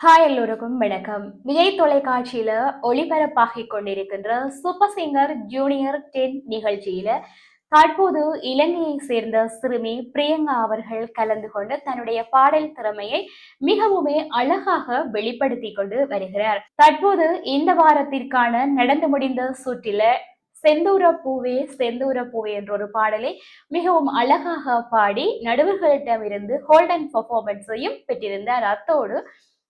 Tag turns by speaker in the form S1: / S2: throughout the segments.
S1: Hi எல்லோருக்கும் வணக்கம். விஜய் தொலைக்காட்சியில ஒளிபரப்பாகி கொண்டிருக்கின்ற சூப்பர் சிங்கர் ஜூனியர் டென் நிகழ்ச்சியில தற்போது இலங்கையை சேர்ந்த சிறுமி பிரியங்கா அவர்கள் கலந்து கொண்டு தன்னுடைய பாடல் திறமையை மிகவுமே அழகாக வெளிப்படுத்தி கொண்டு வருகிறார். தற்போது இந்த வாரத்திற்கான நடந்து முடிந்த சுற்றில செந்தூர பூவே செந்தூர பூவே என்ற ஒரு பாடலை மிகவும் அழகாக பாடி நடுவர்களிடமிருந்து ஹோல்டன் பர்ஃபார்மன்ஸையும் பெற்றிருந்தார். அத்தோடு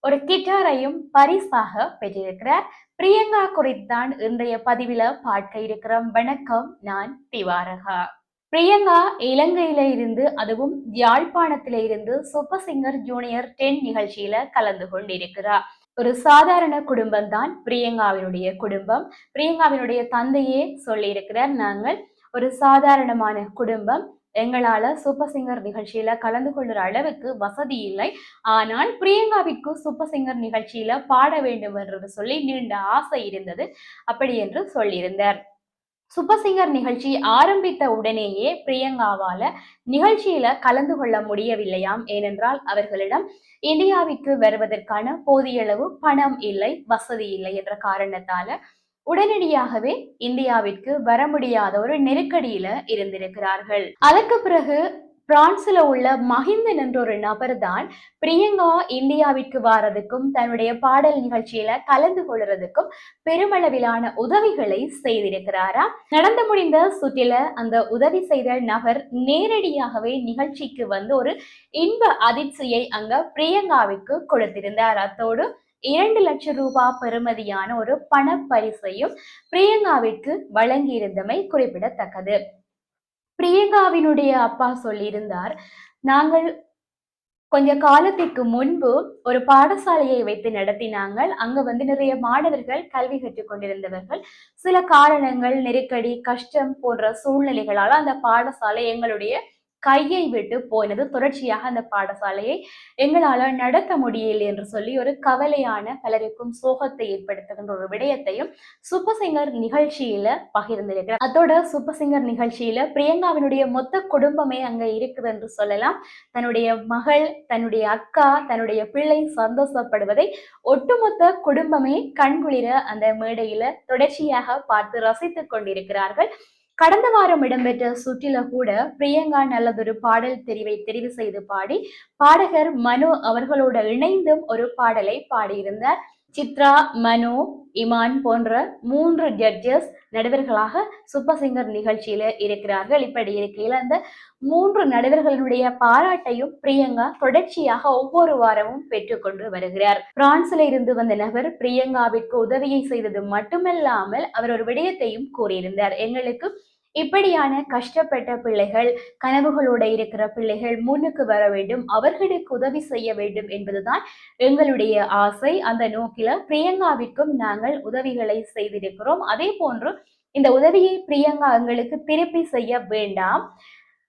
S1: ஒரு கிட்டாரையும் பரிசாக பெற்றிருக்கிறார். பிரியங்கா குறித்தான் இன்றைய பதிவில பார்க்க இருக்கிறோம். வணக்கம் நான் திவாரகா. பிரியங்கா இலங்கையில இருந்து அதுவும் யாழ்ப்பாணத்தில இருந்து சூப்பர் சிங்கர் ஜூனியர் டென் நிகழ்ச்சியில கலந்து கொண்டிருக்கிறார். ஒரு சாதாரண குடும்பம் தான் பிரியங்காவினுடைய குடும்பம். பிரியங்காவினுடைய தந்தையே சொல்லியிருக்கிறார் நாங்கள் ஒரு சாதாரணமான குடும்பம். எங்களால சூப்பர் சிங்கர் நிகழ்ச்சியில கலந்து கொள்ளுற அளவுக்கு வசதி இல்லை. ஆனால் பிரியங்காவிற்கு சூப்பர் சிங்கர் நிகழ்ச்சியில பாட வேண்டும் என்று சொல்லி நீண்ட ஆசை இருந்தது. அப்படி என்று சொல்லியிருந்தார். சூப்பர் சிங்கர் நிகழ்ச்சி ஆரம்பித்த உடனேயே பிரியங்காவால நிகழ்ச்சியில கலந்து கொள்ள முடியவில்லையாம். ஏனென்றால் அவர்களிடம் இந்தியாவிற்கு வருவதற்கான போதிய அளவு பணம் இல்லை வசதி இல்லை என்ற காரணத்தால உடனடியாகவே இந்தியாவிற்கு வர முடியாத ஒரு நெருக்கடியில இருந்திருக்கிறார்கள். அதற்கு பிறகு பிரான்ஸ்ல உள்ள மஹிந்தன் என்ற ஒரு நபர் தான் பிரியங்கா இந்தியாவிற்கு வாரதுக்கும் தன்னுடைய பாடல் நிகழ்ச்சியில கலந்து கொள்றதுக்கும் பெருமளவிலான உதவிகளை செய்திருக்கிறாரா? நடந்து முடிந்த சுற்றில அந்த உதவி செய்த நபர் நேரடியாகவே நிகழ்ச்சிக்கு வந்து ஒரு இன்ப அதிர்ச்சியை அங்க பிரியங்காவிற்கு கொடுத்திருந்தார். அத்தோடு இரண்டு லட்சம் ரூபாய் பெறுமதியான ஒரு பண பரிசையும் பிரியங்காவிற்கு வழங்கியிருந்தமை குறிப்பிடத்தக்கது. பிரியங்காவினுடைய அப்பா சொல்லியிருந்தார் நாங்கள் கொஞ்ச காலத்திற்கு முன்பு ஒரு பாடசாலையை வைத்து நடத்தினாங்கள். அங்க வந்து நிறைய மாணவர்கள் கல்வி கற்றுக் கொண்டிருந்தவர்கள். சில காரணங்கள் நெருக்கடி கஷ்டம் போன்ற சூழ்நிலைகளால் அந்த பாடசாலை எங்களுடைய கையை விட்டு போனது தொடர்ச்சியாக அந்த பாடசாலையை எங்களால நடத்த முடியல என்று சொல்லி ஒரு கவலையான பலருக்கும் சோகத்தை ஏற்படுத்துகின்ற ஒரு விடயத்தையும் சூப்பர் சிங்கர் நிகழ்ச்சியில பகிர்ந்திருக்கிறார். அதோட சூப்பர் சிங்கர் நிகழ்ச்சியில பிரியங்காவினுடைய மொத்த குடும்பமே அங்க இருக்குது என்று சொல்லலாம். தன்னுடைய மகள் தன்னுடைய அக்கா தன்னுடைய பிள்ளை சந்தோஷப்படுவதை ஒட்டுமொத்த குடும்பமே கண்குளிர அந்த மேடையில தொடர்ச்சியாக பார்த்து ரசித்துக் கொண்டிருக்கிறார்கள். கடந்த வாரம் இடம்பெற்ற சுற்றில கூட பிரியங்கா நல்லதொரு பாடல் தெரிவை தெரிவு செய்து பாடி பாடகர் மனு அவர்களோட இணைந்தும் ஒரு பாடலை பாடியிருந்தார். சித்ரா மனு இமான் போன்ற மூன்று ஜட்ஜஸ் நடுவர்களாக சூப்பர் சிங்கர் நிகழ்ச்சியில இருக்கிறார்கள். இப்படி இருக்கையில் அந்த மூன்று நடுவர்களுடைய பாராட்டையும் பிரியங்கா தொடர்ச்சியாக ஒவ்வொரு வாரமும் பெற்றுக்கொண்டு வருகிறார். பிரான்சில இருந்து வந்த நபர் பிரியங்காவிற்கு உதவியை செய்தது மட்டுமல்லாமல் அவர் ஒரு விடயத்தையும் கூறியிருந்தார். எங்களுக்கு இப்படியான கஷ்டப்பட்ட பிள்ளைகள் கனவுகளோட இருக்கிற பிள்ளைகள் முன்னுக்கு வர வேண்டும் அவர்களுக்கு உதவி செய்ய வேண்டும் என்பதுதான் எங்களுடைய ஆசை. அந்த நோக்கில பிரியங்காவிற்கும் நாங்கள் உதவிகளை செய்திருக்கிறோம். அதே போன்று இந்த உதவியை பிரியங்கா எங்களுக்கு திருப்பி செய்ய வேண்டாம்.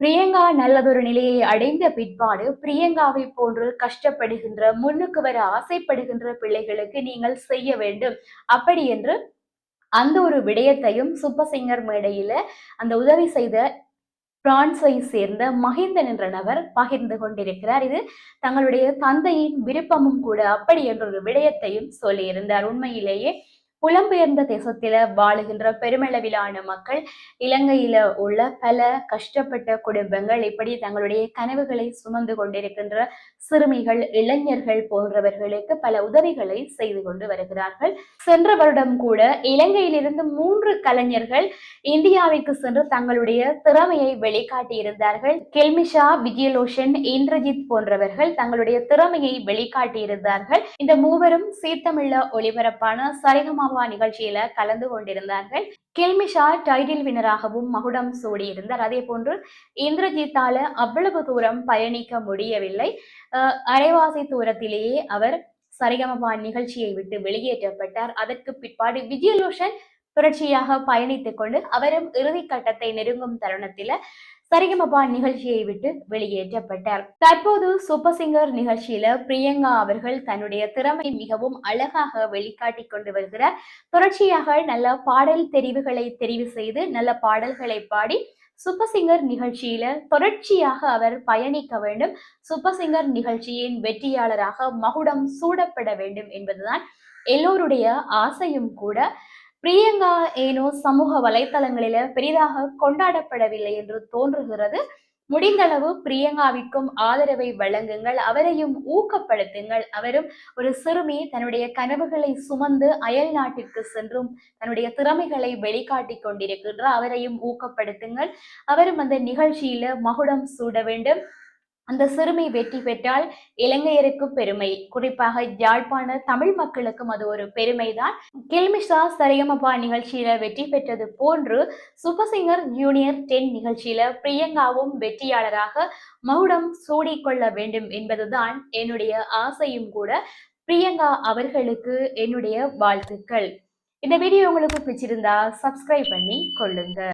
S1: பிரியங்கா நல்லதொரு நிலையை அடைந்த பிற்பாடு பிரியங்காவை போன்று கஷ்டப்படுகின்ற முன்னுக்கு வர ஆசைப்படுகின்ற பிள்ளைகளுக்கு நீங்கள் செய்ய வேண்டும். அப்படி என்று அந்த ஒரு விடயத்தையும் சுப்பசிங்கர் சிங்கர் மேடையில அந்த உதவி செய்த பிரான்ஸை சேர்ந்த மஹிந்தன் என்ற நபர் பகிர்ந்து கொண்டிருக்கிறார். இது தங்களுடைய தந்தையின் விருப்பமும் கூட அப்படி என்ற ஒரு விடயத்தையும் சொல்லியிருந்தார். உண்மையிலேயே புலம்பெயர்ந்த தேசத்தில வாழுகின்ற பெருமளவிலான மக்கள் இலங்கையில உள்ள பல கஷ்டப்பட்ட குடும்பங்கள் இப்படி தங்களுடைய கனவுகளை சுமந்து கொண்டிருக்கின்ற சிறுமிகள் இளைஞர்கள் போன்றவர்களுக்கு பல உதவிகளை செய்து கொண்டு வருகிறார்கள். சென்ற வருடம் கூட இலங்கையிலிருந்து மூன்று கலைஞர்கள் இந்தியாவிற்கு சென்று தங்களுடைய திறமையை வெளிக்காட்டியிருந்தார்கள். கெல்மிஷா விஜயலோஷன் இந்திரஜித் போன்றவர்கள் தங்களுடைய திறமையை வெளிக்காட்டியிருந்தார்கள். இந்த மூவரும் சீத்தமிழ ஒளிபரப்பான சரிகமா மாமா நிகழ்ச்சியில கலந்து கொண்டிருந்தார்கள். கெல்மிஷா டைட்டில் வினராகவும் மகுடம் சூடியிருந்தார். அதே போன்று இந்திரஜித்தால அவ்வளவு தூரம் பயணிக்க முடியவில்லை. அரைவாசி தூரத்திலேயே அவர் சரிகமபா நிகழ்ச்சியை விட்டு வெளியேற்றப்பட்டார். அதற்கு பிற்பாடு விஜயலோஷன் புரட்சியாக பயணித்துக் கொண்டு அவரும் இறுதி கட்டத்தை நெருங்கும் தருணத்தில சரிகமபா நிகழ்ச்சியை விட்டு வெளியேற்றப்பட்டார். தற்போது சூப்பர் சிங்கர் நிகழ்ச்சியில பிரியங்கா அவர்கள் தன்னுடைய திறமை மிகவும் அழகாக வெளிக்காட்டி கொண்டு வருகிறார். தொடர்ச்சியாக நல்ல பாடல் தெரிவுகளை தெரிவு செய்து நல்ல பாடல்களை பாடி சூப்பர் சிங்கர் நிகழ்ச்சியில தொடர்ச்சியாக அவர் பயணிக்க வேண்டும். சூப்பர் சிங்கர் நிகழ்ச்சியின் வெற்றியாளராக மகுடம் சூடப்பட வேண்டும் என்பதுதான் எல்லோருடைய ஆசையும் கூட. பிரியங்கா ஏனோ சமூக வலைத்தளங்களில பெரிதாக கொண்டாடப்படவில்லை என்று தோன்றுகிறது. முடிந்தளவு பிரியங்காவிற்கும் ஆதரவை வழங்குங்கள். அவரையும் ஊக்கப்படுத்துங்கள். அவரும் ஒரு சிறுமி தன்னுடைய கனவுகளை சுமந்து அயல் நாட்டிற்கு சென்றும் தன்னுடைய திறமைகளை வெளிக்காட்டி கொண்டிருக்கின்றார். அவரையும் ஊக்கப்படுத்துங்கள். அவரும் அந்த நிகழ்ச்சியில மகுடம் சூட வேண்டும். அந்த சிறுமி வெற்றி பெற்றால் இலங்கையருக்கும் பெருமை. குறிப்பாக யாழ்ப்பாண தமிழ் மக்களுக்கும் அது ஒரு பெருமைதான். கில்மிஷா சரியமபா நிகழ்ச்சியில வெற்றி பெற்றது போன்று சூப்பர் ஜூனியர் டென் நிகழ்ச்சியில பிரியங்காவும் வெற்றியாளராக மகுடம் சூடிக்கொள்ள வேண்டும் என்பதுதான் என்னுடைய ஆசையும் கூட. பிரியங்கா அவர்களுக்கு என்னுடைய வாழ்த்துக்கள். இந்த வீடியோ உங்களுக்கு பிடிச்சிருந்தா சப்ஸ்கிரைப் பண்ணி கொள்ளுங்க.